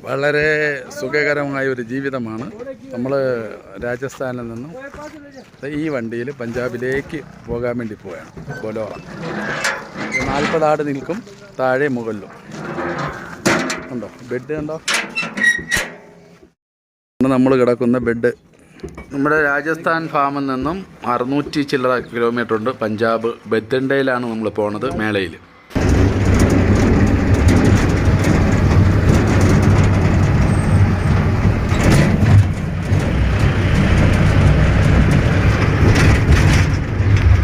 വളരെ സുഖകരമായ ഒരു ജീവിതമാണ്. നമ്മൾ രാജസ്ഥാനിൽ നിന്നും ഈ വണ്ടിയിൽ പഞ്ചാബിലേക്ക് പോകാൻ വേണ്ടി പോവുകയാണ്. ബൊലോറ. നാൽപ്പതാട് നിൽക്കും താഴെ മുകളിലും. ഉണ്ടോ? ബെഡ് ഉണ്ടോ? നമ്മൾ കിടക്കുന്ന ബെഡ് നമ്മുടെ രാജസ്ഥാൻ ഫാമിൽ നിന്നും അറുന്നൂറ്റി ചില്ലറ കിലോമീറ്റർ ഉണ്ട്. പഞ്ചാബ് ബെത്തണ്ടയിലാണ് നമ്മൾ പോണത് മേളയിൽ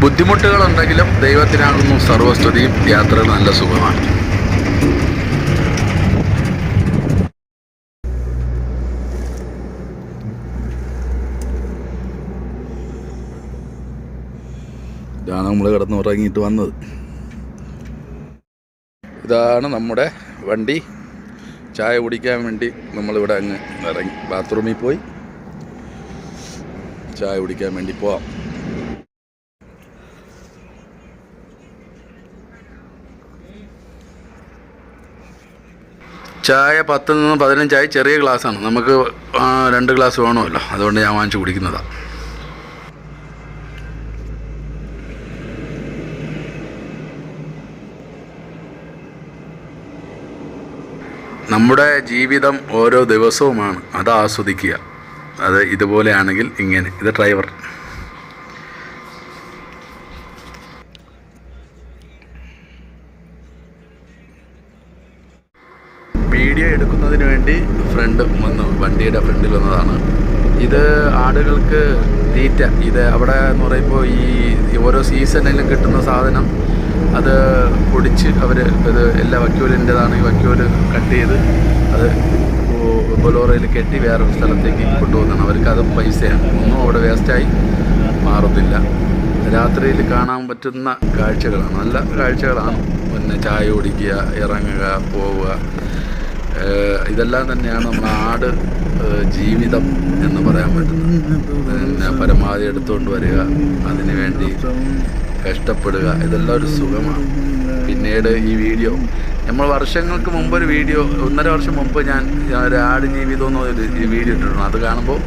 ബുദ്ധിമുട്ടുകളുണ്ടെങ്കിലും ദൈവത്തിനാകുന്നു സർവസ്തുതിയും. യാത്രകൾ നല്ല സുഖമാണ്. ഇതാണ് നമ്മൾ കിടന്ന് ഉറങ്ങിയിട്ട് വന്നത്. ഇതാണ് നമ്മുടെ വണ്ടി. ചായ കുടിക്കാൻ വേണ്ടി നമ്മളിവിടെ അങ്ങ് ഇറങ്ങി. ബാത്റൂമിൽ പോയി. ചായ കുടിക്കാൻ വേണ്ടി പോവാം. ചായ പത്തിൽ നിന്ന് പതിനഞ്ചായി ചെറിയ ഗ്ലാസ്സാണ്. നമുക്ക് രണ്ട് ഗ്ലാസ് വേണമല്ലോ. അതുകൊണ്ട് ഞാൻ വാങ്ങിച്ചു കുടിക്കുന്നതാണ് നമ്മുടെ ജീവിതം ഓരോ ദിവസവുമാണ്. അത് ആസ്വദിക്കുക അത് ഇതുപോലെയാണെങ്കിൽ ഇങ്ങനെ. ഇത് ഡ്രൈവർ. വീഡിയോ എടുക്കുന്നതിന് വേണ്ടി ഫ്രണ്ട് വന്നു വണ്ടിയുടെ ഫ്രണ്ടിൽ വന്നതാണ്. ഇത് ആടുകൾക്ക് തീറ്റ. ഇത് അവിടെ എന്ന് പറയുമ്പോൾ ഈ ഓരോ സീസണിലും കിട്ടുന്ന സാധനം. അത് പൊടിച്ച് അവർ ഇത് എല്ലാ വക്യൂലിന്റെതാണ് ഈ വക്യൂൽ കട്ട് ചെയ്ത് അത് ബൊലോറയിൽ കെട്ടി വേറെ സ്ഥലത്തേക്ക് കൊണ്ടുപോകുന്നതാണ് അവർക്ക് അത് പൈസയാണ്. ഒന്നും അവിടെ വേസ്റ്റായി മാറത്തില്ല രാത്രിയിൽ കാണാൻ പറ്റുന്ന കാഴ്ചകളാണ്. നല്ല കാഴ്ചകളാണ്. പിന്നെ ചായ കുടിക്കുക ഇറങ്ങുക പോവുക. ഇതെല്ലാം തന്നെയാണ് നമ്മുടെ ആട് ജീവിതം എന്ന് പറയാൻ പറ്റുന്നത്. പരമാവധി എടുത്തുകൊണ്ട് വരിക അതിനു വേണ്ടി കഷ്ടപ്പെടുക ഇതെല്ലാം ഒരു സുഖമാണ്. പിന്നീട് ഈ വീഡിയോ നമ്മൾ വർഷങ്ങൾക്ക് മുമ്പ് ഒരു വീഡിയോ ഒന്നര വർഷം മുമ്പ് ഞാൻ ഒരു ആട് ജീവിതം ഈ വീഡിയോ ഇട്ടിട്ടുണ്ട്. അത് കാണുമ്പോൾ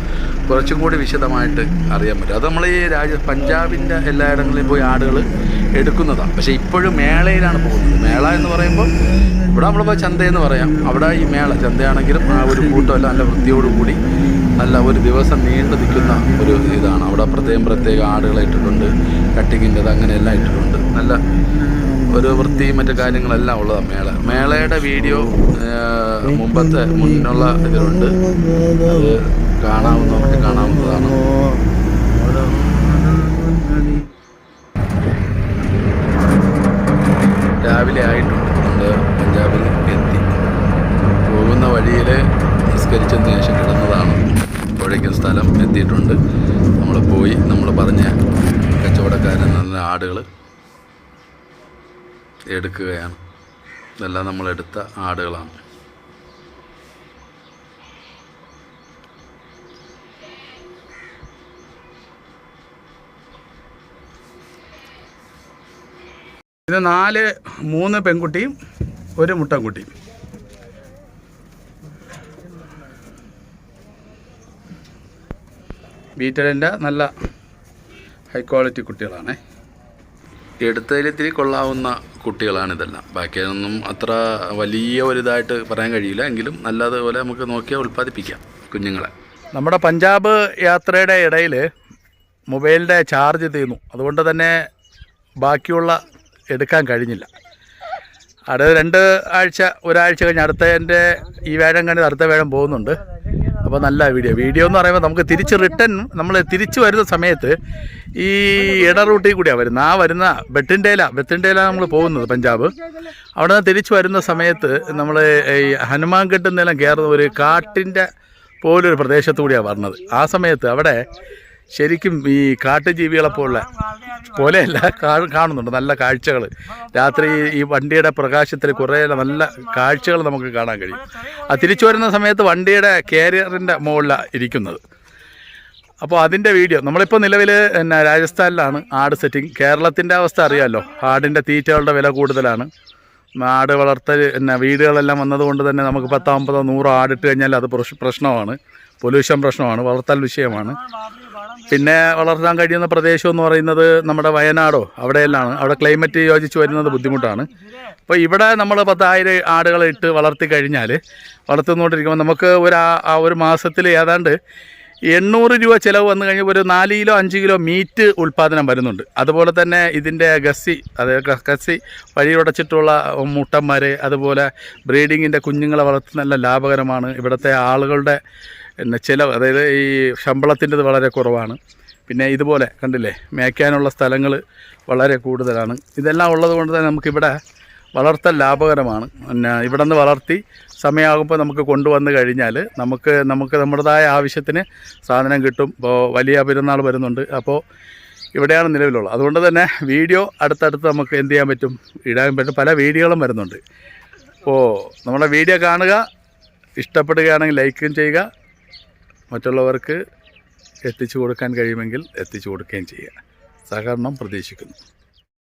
കുറച്ചും കൂടി വിശദമായിട്ട് അറിയാൻ പറ്റും. അത് നമ്മൾ ഈ രാജ്യ പഞ്ചാബിന്റെ എല്ലായിടങ്ങളിലും പോയി ആടുകൾ എടുക്കുന്നതാണ്. പക്ഷേ ഇപ്പോഴും മേളയിലാണ് പോകുന്നത്. മേള എന്ന് പറയുമ്പോൾ ഇവിടെ നമ്മളിപ്പോൾ ചന്തയെന്ന് പറയാം. അവിടെ ഈ മേള ചന്തയാണെങ്കിലും ആ ഒരു കൂട്ടമല്ല നല്ല വൃത്തിയോടുകൂടി നല്ല ഒരു ദിവസം നീണ്ടു നിൽക്കുന്ന ഒരു ഇതാണ്. അവിടെ പ്രത്യേകം പ്രത്യേക ആടുകളെ ഇട്ടിട്ടുണ്ട് കട്ടിങ്ങിന്റെത് അങ്ങനെയെല്ലാം ഇട്ടിട്ടുണ്ട്. നല്ല ഒരു വൃത്തി മറ്റു കാര്യങ്ങളെല്ലാം ഉള്ളതാണ് മേള. മേളയുടെ വീഡിയോ മുമ്പത്തെ മുന്നുള്ള ഇതിലുണ്ട്. അത് കാണാവുന്നവർക്ക് കാണാവുന്നതാണ്. നിസ്കരിച്ചതിന് ശേഷം കിടന്നതാണ്. അപ്പോഴേക്കും സ്ഥലം എത്തിയിട്ടുണ്ട്. നമ്മൾ പോയി നമ്മൾ പറഞ്ഞ കച്ചവടക്കാരൻ നല്ല ആടുകൾ എടുക്കുകയാണ്. ഇതെല്ലാം നമ്മളെടുത്ത ആടുകളാണ്. ഇത് നാല് മൂന്ന് പെൺകുട്ടിയും ഒരു മുട്ടൻകുട്ടിയും. ബീറ്റലിന്റെ നല്ല ഹൈ ക്വാളിറ്റി കുട്ടികളാണ്. എടുത്തതിലിത്തിരി കൊള്ളാവുന്ന കുട്ടികളാണ് ഇതെല്ലാം. ബാക്കിയൊന്നും അത്ര വലിയ ഒരിതായിട്ട് പറയാൻ കഴിയില്ല. എങ്കിലും നല്ലതുപോലെ നമുക്ക് നോക്കിയാൽ ഉൽപ്പാദിപ്പിക്കാം കുഞ്ഞുങ്ങളെ. നമ്മുടെ പഞ്ചാബ് യാത്രയുടെ ഇടയിൽ മൊബൈലിന്റെ ചാർജ് തീർന്നു. അതുകൊണ്ട് തന്നെ ബാക്കിയുള്ള എടുക്കാൻ കഴിഞ്ഞില്ല. അടുത്ത രണ്ട് ആഴ്ച ഒരാഴ്ച കഴിഞ്ഞ് അടുത്തതിന്റെ ഈ വേഴം കഴിഞ്ഞ് അടുത്ത വേഴം പോകുന്നുണ്ട്. അപ്പോൾ നല്ല വീഡിയോ വീഡിയോ എന്ന് പറയുമ്പോൾ നമുക്ക് തിരിച്ച് റിട്ടേൺ നമ്മൾ തിരിച്ച് വരുന്ന സമയത്ത് ഈ ഇട റൂട്ടിൽ കൂടിയാണ് വരുന്നത് ആ വരുന്ന ബെട്ടിൻഡേല ബെത്തിൻഡേല നമ്മൾ പോകുന്നത് പഞ്ചാബ്. അവിടെ നിന്ന് തിരിച്ച് വരുന്ന സമയത്ത് നമ്മൾ ഈ ഹനുമാൻ കെട്ടുന്നതെല്ലാം കയറുന്ന ഒരു കാട്ടിന്റെ പോലൊരു പ്രദേശത്തു കൂടിയാണ് വരുന്നത് ആ സമയത്ത് അവിടെ ശരിക്കും ഈ കാട്ടുജീവികളെ പോലെ. പോലെയല്ല കാണുന്നുണ്ട് നല്ല കാഴ്ചകൾ. രാത്രി ഈ വണ്ടിയുടെ പ്രകാശത്തിൽ കുറേ നല്ല കാഴ്ചകൾ നമുക്ക് കാണാൻ കഴിയും. ആ തിരിച്ചു വരുന്ന സമയത്ത് വണ്ടിയുടെ കാരിയറിന്റെ മുകളിലാണ് ഇരിക്കുന്നത്. അപ്പോൾ അതിന്റെ വീഡിയോ നമ്മളിപ്പോൾ നിലവിൽ പിന്നെ രാജസ്ഥാനിലാണ് ആട് സെറ്റിംഗ് കേരളത്തിന്റെ അവസ്ഥ അറിയാമല്ലോ ആടിന്റെ തീറ്റകളുടെ വില കൂടുതലാണ്. ആട് വളർത്തൽ പിന്നെ വീടുകളെല്ലാം വന്നതുകൊണ്ട് തന്നെ നമുക്ക് പത്തോ അമ്പതോ നൂറോ ആടിട്ട് കഴിഞ്ഞാൽ അത് പ്രശ്നമാണ്. പൊല്യൂഷൻ പ്രശ്നമാണ് വളർത്തൽ വിഷയമാണ്. പിന്നെ വളർത്താൻ കഴിയുന്ന പ്രദേശം എന്ന് പറയുന്നത് നമ്മുടെ വയനാടോ അവിടെയെല്ലാം അവിടെ ക്ലൈമറ്റ് യോജിച്ച് വരുന്നത് ബുദ്ധിമുട്ടാണ്. അപ്പോൾ ഇവിടെ നമ്മൾ പത്തായിരം ആടുകളെ ഇട്ട് വളർത്തി കഴിഞ്ഞാൽ വളർത്തുന്നോണ്ടിരിക്കുമ്പോൾ നമുക്ക് ഒരു ആ- ഒരു മാസത്തിൽ ഏതാണ്ട് എണ്ണൂറ് രൂപ ചിലവ് വന്നു കഴിഞ്ഞാൽ ഒരു നാല് കിലോ അഞ്ച് കിലോ മീറ്റ് ഉൽപ്പാദനം വരുന്നുണ്ട്. അതുപോലെ തന്നെ ഇതിന്റെ ഗസ്സി അതായത് ഗസ്സി വഴിയുടച്ചിട്ടുള്ള മുട്ടന്മാർ അതുപോലെ ബ്രീഡിങ്ങിന്റെ കുഞ്ഞുങ്ങളെ വളർത്തുന്ന നല്ല ലാഭകരമാണ്. ഇവിടുത്തെ ആളുകളുടെ പിന്നെ ചിലവ് അതായത് ഈ ശമ്പളത്തിന്റെത് വളരെ കുറവാണ്. പിന്നെ ഇതുപോലെ കണ്ടില്ലേ മേയ്ക്കാനുള്ള സ്ഥലങ്ങൾ വളരെ കൂടുതലാണ്. ഇതെല്ലാം ഉള്ളത് കൊണ്ട് തന്നെ നമുക്കിവിടെ വളർത്തൽ ലാഭകരമാണ്. പിന്നെ ഇവിടെ നിന്ന് വളർത്തി സമയമാകുമ്പോൾ നമുക്ക് കൊണ്ടുവന്ന് കഴിഞ്ഞാൽ നമുക്ക് നമുക്ക് നമ്മുടേതായ ആവശ്യത്തിന് സാധനം കിട്ടും. ഇപ്പോൾ വലിയ പെരുന്നാൾ വരുന്നുണ്ട്. അപ്പോൾ ഇവിടെയാണ് നിലവിലുള്ളത്. അതുകൊണ്ട് തന്നെ വീഡിയോ അടുത്തടുത്ത് നമുക്ക് എന്ത് ചെയ്യാൻ പറ്റും? ഇടാൻ പറ്റും. പല വീഡിയോകളും വരുന്നുണ്ട്. അപ്പോൾ നമ്മുടെ വീഡിയോ കാണുക ഇഷ്ടപ്പെടുകയാണെങ്കിൽ ലൈക്കും ചെയ്യുക മറ്റുള്ളവർക്ക് എത്തിച്ചു കൊടുക്കാൻ കഴിയുമെങ്കിൽ എത്തിച്ചു കൊടുക്കുകയും ചെയ്യുക. സഹകരണം പ്രതീക്ഷിക്കുന്നു.